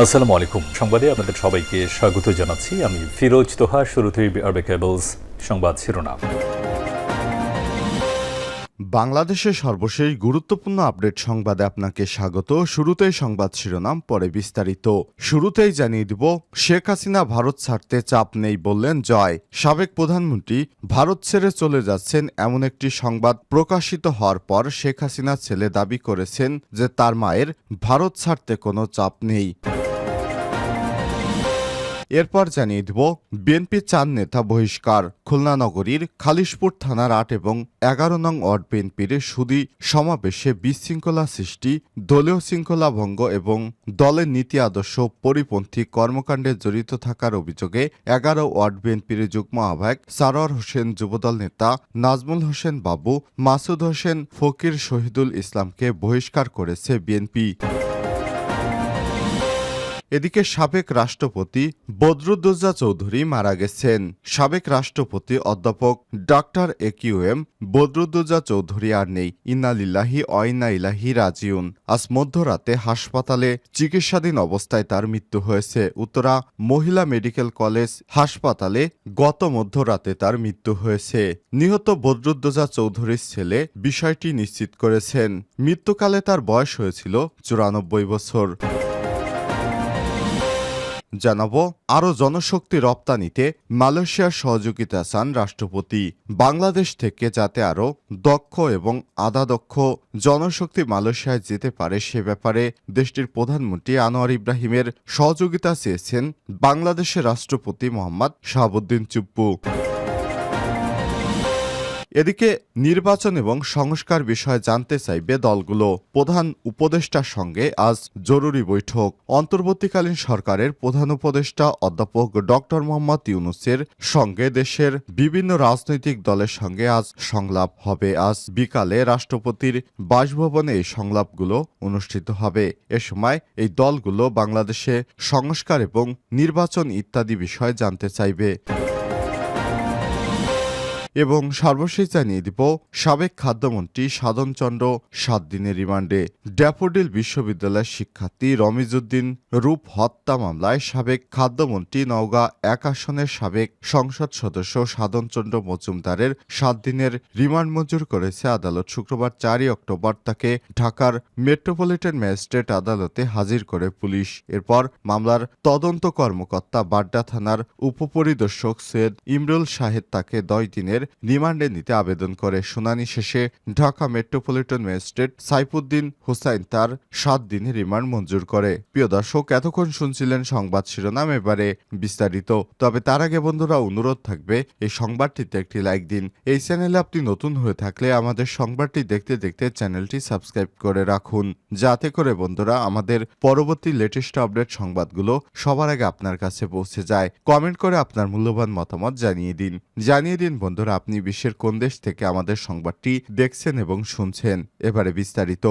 আসসালামু আলাইকুম। সংবাদে আপনাদের সবাইকে স্বাগত জানাচ্ছি। আমি ফিরোজ তোহা, শুরুতেই আরবে কেবলস সংবাদ শিরোনাম। বাংলাদেশের সর্বশেষ গুরুত্বপূর্ণ আপডেট সংবাদে আপনাকে স্বাগত। শুরুতেই সংবাদ শিরোনাম, পরে বিস্তারিত। শুরুতেই জানিয়ে দিব, শেখ হাসিনা ভারত ছাড়তে চাপ নেই বললেন জয়। সাবেক প্রধানমন্ত্রী, ভারত ছেড়ে চলে যাচ্ছেন এমন একটি সংবাদ প্রকাশিত হওয়ার পর শেখ হাসিনা ছেলে দাবি করেছেন যে তার মায়ের ভারত ছাড়তে কোনো চাপ নেই। এরপর জানিয়ে দিব, বিএনপি চার নেতা বহিষ্কার, খুলনা নগরীর খালিশপুর থানার আট এবং এগারো নং ওয়ার্ড বিএনপির সুদী সমাবেশে বিশৃঙ্খলা সৃষ্টি, দলীয় শৃঙ্খলা ভঙ্গ এবং দলের নীতি আদর্শ পরিপন্থী কর্মকাণ্ডে জড়িত থাকার অভিযোগে এগারো ওয়ার্ড বিএনপির যুগ্ম আহ্বায়ক সারোয়ার হোসেন যুবদল নেতা নাজমুল হোসেন বাবু, মাসুদ হোসেন ফকির শহীদুল ইসলামকে বহিষ্কার করেছে বিএনপি। এদিকে সাবেক রাষ্ট্রপতি বদরুদ্দোজা চৌধুরী মারা গেছেন। সাবেক রাষ্ট্রপতি অধ্যাপক doctor A Q M Badruddoza Chowdhury আর নেই। ইন্নালিল্লাহি অইন্না ইলাহি রাজিউন। আজ মধ্যরাতে হাসপাতালে চিকিৎসাধীন অবস্থায় তার মৃত্যু হয়েছে। উত্তরা মহিলা মেডিকেল কলেজ হাসপাতালে গত মধ্যরাতে তার মৃত্যু হয়েছে। নিহত বদরুদ্দোজা চৌধুরীর ছেলে বিষয়টি নিশ্চিত করেছেন। মৃত্যুকালে তার বয়স হয়েছিল চুরানব্বই বছর। জানাব, আরও জনশক্তি রপ্তানিতে মালয়েশিয়ার সহযোগিতা চান রাষ্ট্রপতি। বাংলাদেশ থেকে যাতে আরও দক্ষ এবং আধা দক্ষ জনশক্তি মালয়েশিয়ায় যেতে পারে সে ব্যাপারে দেশটির প্রধানমন্ত্রী আনোয়ার ইব্রাহিমের সহযোগিতা চেয়েছেন বাংলাদেশের রাষ্ট্রপতি মোহাম্মদ শাহাবুদ্দিন চুপ্পু। এদিকে নির্বাচন এবং সংস্কার বিষয়ে জানতে চাইবে দলগুলো। প্রধান উপদেষ্টার সঙ্গে আজ জরুরি বৈঠক। অন্তর্বর্তীকালীন সরকারের প্রধান উপদেষ্টা অধ্যাপক ডক্টর মোহাম্মদ ইউনুসের সঙ্গে দেশের বিভিন্ন রাজনৈতিক দলের সঙ্গে আজ সংলাপ হবে। আজ বিকালে রাষ্ট্রপতির বাসভবনে এই সংলাপগুলো অনুষ্ঠিত হবে। এ সময় এই দলগুলো বাংলাদেশে সংস্কার এবং নির্বাচন ইত্যাদি বিষয়ে জানতে চাইবে। এবং সর্বশেষ জানিয়ে দিব, সাবেক খাদ্যমন্ত্রী সাধনচন্দ্র সাত দিনের রিমান্ডে ড্যাফোডিল বিশ্ববিদ্যালয়ের শিক্ষার্থী রমিজউদ্দিন রূপ হত্যা মামলায় সাবেক খাদ্যমন্ত্রী নওগাঁ এক আসনের সাবেক সংসদ সদস্য সাধনচন্দ্র মজুমদারের সাত দিনের রিমান্ড মঞ্জুর করেছে আদালত। শুক্রবার চারই অক্টোবর তাকে ঢাকার মেট্রোপলিটন ম্যাজিস্ট্রেট আদালতে হাজির করে পুলিশ। এরপর মামলার তদন্ত কর্মকর্তা বাড্ডা থানার উপপরিদর্শক সৈয়দ ইমরুল শাহেদ তাকে দশ দিনের রিমান্ডে নিতে আবেদন করে। শুনানি শেষে ঢাকা মেট্রোপলিটন ম্যাজিস্ট্রেট সাইফুদ্দিন হুসাইন তার সাত দিনের রিমান্ড মঞ্জুর করে। প্রিয় দর্শক, এতক্ষণ শুনছিলেন সংবাদ শিরোনাম, এবারে বিস্তারিত। তবে তার আগে বন্ধুরা, অনুরোধ থাকবে, এই সংবাদটিতে একটি লাইক দিন। এই চ্যানেলে আপনি নতুন হয়ে থাকলে আমাদের সংবাদটি দেখতে দেখতে চ্যানেলটি সাবস্ক্রাইব করে রাখুন। যাতে করে বন্ধুরা, আমাদের পরবর্তী লেটেস্ট আপডেট সংবাদগুলো সবার আগে আপনার কাছে পৌঁছে যায়। কমেন্ট করে আপনার মূল্যবান মতামত জানিয়ে দিন। জানিয়ে দিন বন্ধুরা আপনি বিশ্বের কোন দেশ থেকে আমাদের সংবাদটি দেখছেন এবং শুনছেন? এবারে বিস্তারিত।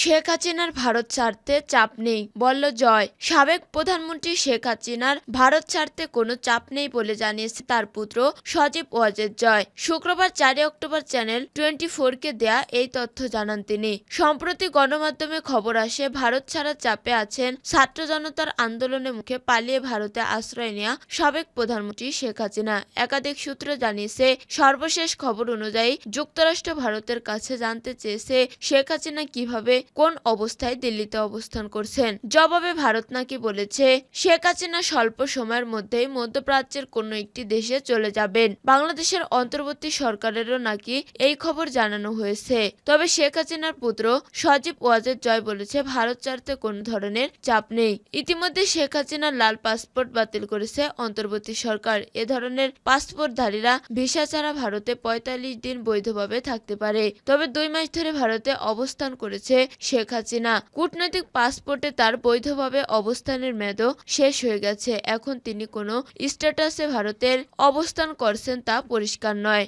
শেখ হাসিনার ভারত ছাড়তে চাপ নেই, বলল জয়। সাবেক প্রধানমন্ত্রী শেখ হাসিনার ভারত ছাড়তে কোনো চাপ নেই বলে জানিয়েছে তার পুত্র সজীব ওয়াজেদ জয়। শুক্রবার চারই অক্টোবর চ্যানেল টোয়েন্টি কে দেয়া এই তথ্য জানান তিনি। সম্প্রতি গণমাধ্যমে খবর আসে, ভারত ছাড়ার চাপে আছেন ছাত্র জনতার আন্দোলনের মুখে পালিয়ে ভারতে আশ্রয় নেওয়া সাবেক প্রধানমন্ত্রী শেখ হাসিনা। একাধিক সূত্র জানিয়েছে, সর্বশেষ খবর অনুযায়ী যুক্তরাষ্ট্র ভারতের কাছে জানতে চেয়েছে শেখ হাসিনা কীভাবে কোন অবস্থায় দিল্লিতে অবস্থান করছেন? জবাবে ভারত নাকি বলেছে, শেখ হাসিনা স্বল্প সময়ের মধ্যেই মধ্যপ্রাচ্যের কোনো একটি দেশে চলে যাবেন। বাংলাদেশের অন্তর্বর্তী সরকারেরও নাকি এই খবর জানানো হয়েছে। তবে শেখ হাসিনার পুত্র সজীব ওয়াজেদ জয় বলেছে, ভারত ছাড়তে কোনো ধরনের চাপ নেই। ইতিমধ্যে শেখ হাসিনার লাল পাসপোর্ট বাতিল করেছে অন্তর্বর্তী সরকার। এ ধরনের পাসপোর্টধারীরা ভিসা ছাড়া ভারতে পঁয়তাল্লিশ দিন বৈধভাবে থাকতে পারে। তবে দুই মাস ধরে ভারতে অবস্থান করেছে শেখ হাসিনা কূটনৈতিক পাসপোর্টে তার বৈধভাবে অবস্থানের মেয়াদও শেষ হয়ে গেছে। এখন তিনি কোনো স্ট্যাটাসে ভারতের অবস্থান করছেন তা পরিষ্কার নয়।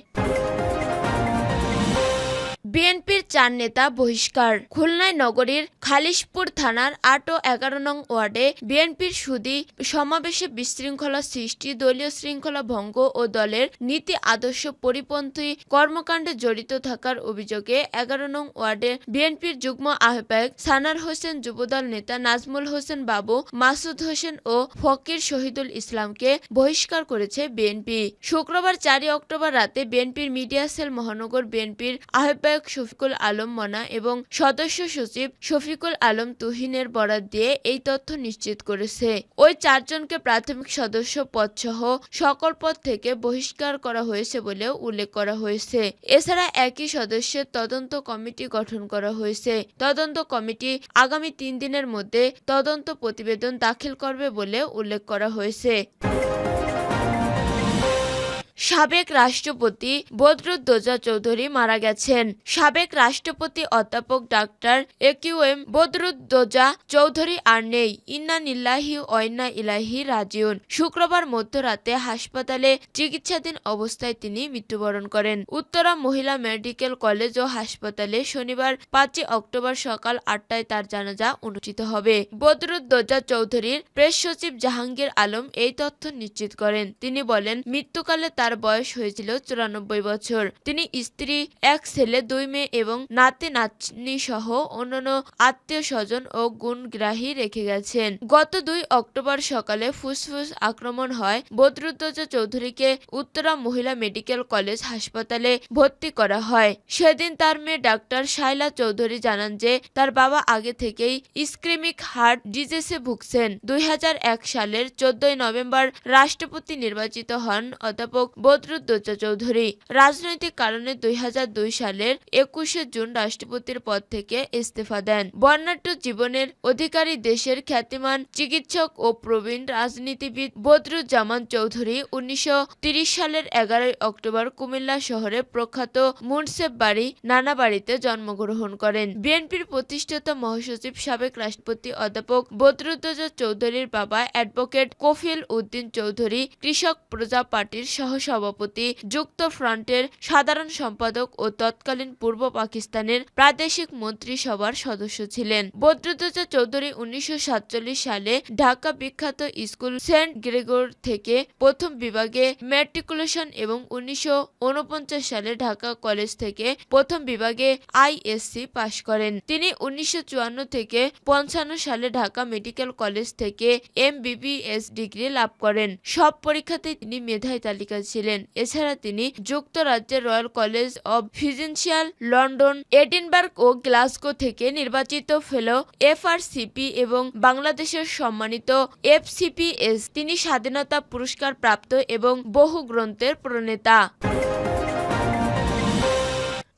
বিএনপির চার নেতা বহিষ্কার। খুলনায় নগরীর খালিশপুর থানার আট ও এগারো নং ওয়ার্ডে বিএনপির সুদী সমাবেশে বিশৃঙ্খলা সৃষ্টি, দলীয় শৃঙ্খলা ভঙ্গ ও দলের নীতি, আদর্শ পরিপন্থী কর্মকাণ্ডে জড়িত থাকার অভিযোগে এগারো নং ওয়ার্ডে বিএনপির যুগ্ম আহ্বায়ক সানার হোসেন যুবদল নেতা নাজমুল হোসেন বাবু, মাসুদ হোসেন ও ফকির শহীদুল ইসলামকে বহিষ্কার করেছে বিএনপি। শুক্রবার চারই অক্টোবর রাতে বিএনপির মিডিয়া সেল মহানগর বিএনপির আহ্বায়ক শফিকুল আলম মনা এবং সদস্য সচিব শফিকুল আলম তুহিনের বরাত দিয়ে এই তথ্য নিশ্চিত করেছে। ওই চারজনকে প্রাথমিক সদস্য পদসহ সকল পদ থেকে বহিষ্কার করা হয়েছে বলেও উল্লেখ করা হয়েছে। এছাড়া একই সদস্যের তদন্ত কমিটি গঠন করা হয়েছে। তদন্ত কমিটি আগামী তিন দিনের মধ্যে তদন্ত প্রতিবেদন দাখিল করবে বলে উল্লেখ করা হয়েছে। সাবেক রাষ্ট্রপতি বদরুদ্দোজা চৌধুরী মারা গেছেন। সাবেক রাষ্ট্রপতি অধ্যাপক ডাক্তার একিউএম বদরুদ্দোজা চৌধুরী আর নেই। ইন্না নিল্লাহি অয়না ইলাহি রাজিউন। শুক্রবার মধ্যরাতে হাসপাতালে চিকিৎসাধীন অবস্থায় তিনি মৃত্যুবরণ করেন। উত্তরা মহিলা মেডিকেল কলেজ ও হাসপাতালে শনিবার পাঁচই অক্টোবর সকাল আটটায় তার জানাজা অনুষ্ঠিত হবে। বদরুদ্দোজা চৌধুরীর প্রেস সচিব জাহাঙ্গীর আলম এই তথ্য নিশ্চিত করেন। তিনি বলেন, মৃত্যুকালে তার বয়স হয়েছিল চুরানব্বই বছর। তিনি স্ত্রী, এক ছেলে, দুই মেয়ে এবং নাতি নাতনি সহ অন্যান্য আত্মীয় স্বজন ও গুণগ্রাহী রেখে গেছেন। গত দুই অক্টোবর সকালে ফুসফুস আক্রমণ হয় বদরুদ্দোজা চৌধুরীকে উত্তরা মহিলা মেডিকেল কলেজ হাসপাতালে ভর্তি করা হয়। সেদিন তার মেয়ে ডাক্তার শাইলা চৌধুরী জানান যে, তার বাবা আগে থেকেই ইস্ক্রিমিক হার্ট ডিজিজে ভুগছেন। দুই হাজার এক সালের চোদ্দই নভেম্বর রাষ্ট্রপতি নির্বাচিত হন অধ্যাপক বদরুদ্দোজা চৌধুরী। রাজনৈতিক কারণে দুই হাজার দুই সালের একুশে জুন রাষ্ট্রপতির পদ থেকে ইস্তফা দেন। বর্ণাঢ্য জীবনের অধিকারী দেশের খ্যাতিমান চিকিৎসক ও প্রবীণ রাজনীতিবিদ বদরুজ্জামান চৌধুরী উনিশশো সালের এগারোই অক্টোবর কুমিল্লা শহরে প্রখ্যাত মুন্সেফ বাড়ি নানা বাড়িতে জন্মগ্রহণ করেন। বিএনপির প্রতিষ্ঠাতা মহাসচিব সাবেক রাষ্ট্রপতি অধ্যাপক বদরুদ্দোজা চৌধুরীর বাবা অ্যাডভোকেট কফিল উদ্দিন চৌধুরী কৃষক প্রজা পার্টির সহসভাপতি যুক্ত ফ্রন্টের সাধারণ সম্পাদক ও তৎকালীন পূর্ব পাকিস্তানের প্রাদেশিক মন্ত্রিসভার সদস্য ছিলেন। বদরুদ্দোজা চৌধুরী উনিশশো সালে ঢাকা বিখ্যাত স্কুল সেন্ট গ্রেগর থেকে প্রথম বিভাগে ম্যাট্রিকুলেশন এবং উনিশশো ঊনপঞ্চাশ সালে ঢাকা কলেজ থেকে প্রথম বিভাগে আইএসসি পাশ করেন। তিনি উনিশশো চুয়ান্ন থেকে পঞ্চান্ন সালে ঢাকা মেডিকেল কলেজ থেকে এমবিবিএস ডিগ্রি লাভ করেন। সব পরীক্ষাতে তিনি মেধায় তালিকা ছিলেন। এছাড়া তিনি যুক্তরাজ্যের Royal College of Physicians London, Edinburgh O Glasgow থেকে নির্বাচিত ফেলো এফআরসিপি এবং বাংলাদেশের সম্মানিত এফসিপিএস তিনি স্বাধীনতা পুরস্কার প্রাপ্ত এবং বহু গ্রন্থের প্রণেতা।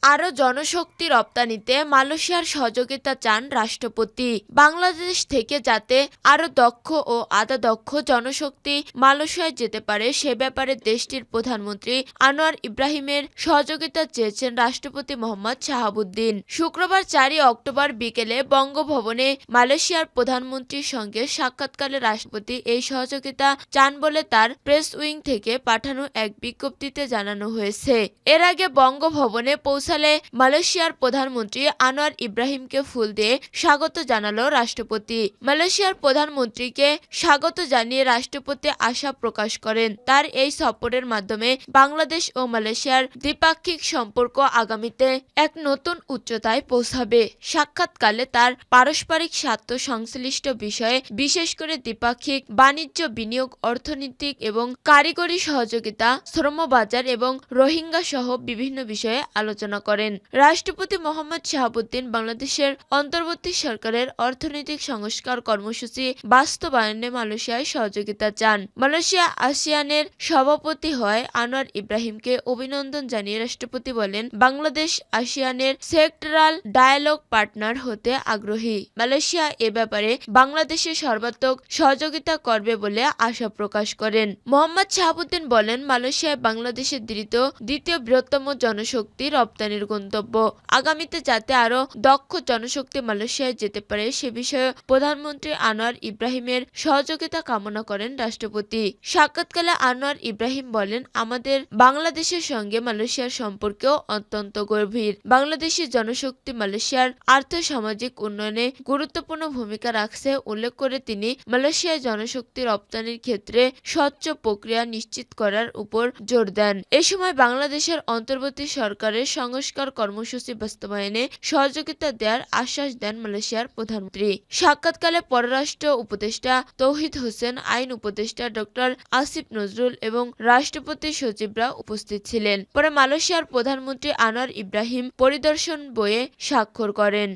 আরও জনশক্তি রপ্তানিতে মালয়েশিয়ার সহযোগিতা চান রাষ্ট্রপতি। বাংলাদেশ থেকে যাতে আরও দক্ষ ও আধা দক্ষ জনশক্তি মালয়েশিয়ায় যেতে পারে, সে ব্যাপারে দেশটির প্রধানমন্ত্রী আনোয়ার ইব্রাহিমের সহযোগিতা চেয়েছেন রাষ্ট্রপতি মোহাম্মদ শাহাবুদ্দিন। শুক্রবার চারই অক্টোবর বিকেলে বঙ্গভবনে মালয়েশিয়ার প্রধানমন্ত্রীর সঙ্গে সাক্ষাৎকালে রাষ্ট্রপতি এই সহযোগিতা চান বলে তার প্রেস উইং থেকে পাঠানো এক বিজ্ঞপ্তিতে জানানো হয়েছে। এর আগে বঙ্গভবনে পৌঁছালে মালয়েশিয়ার প্রধানমন্ত্রী আনোয়ার ইব্রাহিমকে ফুল দিয়ে স্বাগত জানালো রাষ্ট্রপতি। মালয়েশিয়ার প্রধানমন্ত্রীকে স্বাগত জানিয়ে রাষ্ট্রপতি আশা প্রকাশ করেন। তার এই সফরের মাধ্যমে বাংলাদেশ ও মালয়েশিয়ার দ্বিপাক্ষিক সম্পর্ক আগামীতে এক নতুন উচ্চতায় পৌঁছাবে। সাক্ষাৎকালে তার পারস্পরিক স্বার্থ সংশ্লিষ্ট বিষয়ে বিশেষ করে দ্বিপাক্ষিক, বাণিজ্য, বিনিয়োগ, অর্থনৈতিক এবং কারিগরি সহযোগিতা, শ্রমবাজার এবং রোহিঙ্গা সহ বিভিন্ন বিষয়ে আলোচনা করেন। রাষ্ট্রপতি মোহাম্মদ শাহাবুদ্দিন বাংলাদেশের অন্তর্বর্তী সরকারের অর্থনৈতিক সংস্কার কর্মসূচি বাস্তবায়নে মালয়েশিয়ায় সহযোগিতা চান। মালয়েশিয়া আসিয়ানের সভাপতি হয় আনোয়ার ইব্রাহিমকে অভিনন্দন জানিয়ে রাষ্ট্রপতি বলেন, বাংলাদেশ আসিয়ানের সেক্টরাল ডায়ালগ পার্টনার হতে আগ্রহী। মালয়েশিয়া এ ব্যাপারে বাংলাদেশের সর্বাত্মক সহযোগিতা করবে বলে আশা প্রকাশ করেন। মোহাম্মদ শাহাবুদ্দিন বলেন, মালয়েশিয়ায় বাংলাদেশের দ্বিতীয় দ্বিতীয় বৃহত্তম জনশক্তি রপ্তানি রপ্তানির গন্তব্য। আগামীতে যাতে আরও দক্ষ জনশক্তি মালয়েশিয়ায় যেতে পারে, সে বিষয়ে প্রধানমন্ত্রী আনোয়ার ইব্রাহিমের সহযোগিতা কামনা করেন রাষ্ট্রপতি। সাক্ষাৎকালে আনোয়ার ইব্রাহিম বলেন, আমাদের বাংলাদেশের সঙ্গে মালয়েশিয়ার সম্পর্কেও অত্যন্ত গভীর। বাংলাদেশি জনশক্তি মালয়েশিয়ার আর্থ সামাজিক উন্নয়নে গুরুত্বপূর্ণ ভূমিকা রাখছে। উল্লেখ করে তিনি, মালয়েশিয়ায় জনশক্তি রপ্তানির ক্ষেত্রে স্বচ্ছ প্রক্রিয়া নিশ্চিত করার উপর জোর দেন। এ সময় বাংলাদেশের অন্তর্বর্তী সরকারের সংস্কার কর্মসূচি বাস্তবায়নে সহযোগিতা দেওয়ার আশ্বাস দেন মালয়েশিয়ার প্রধানমন্ত্রী। সাক্ষাৎকালে পররাষ্ট্র উপদেষ্টা তৌহিদ হোসেন, আইন উপদেষ্টা ডক্টর আসিফ নজরুল এবং রাষ্ট্রপতি সচিবরা উপস্থিত ছিলেন। পরে মালয়েশিয়ার প্রধানমন্ত্রী আনোয়ার ইব্রাহিম পরিদর্শন বইয়ে স্বাক্ষর করেন।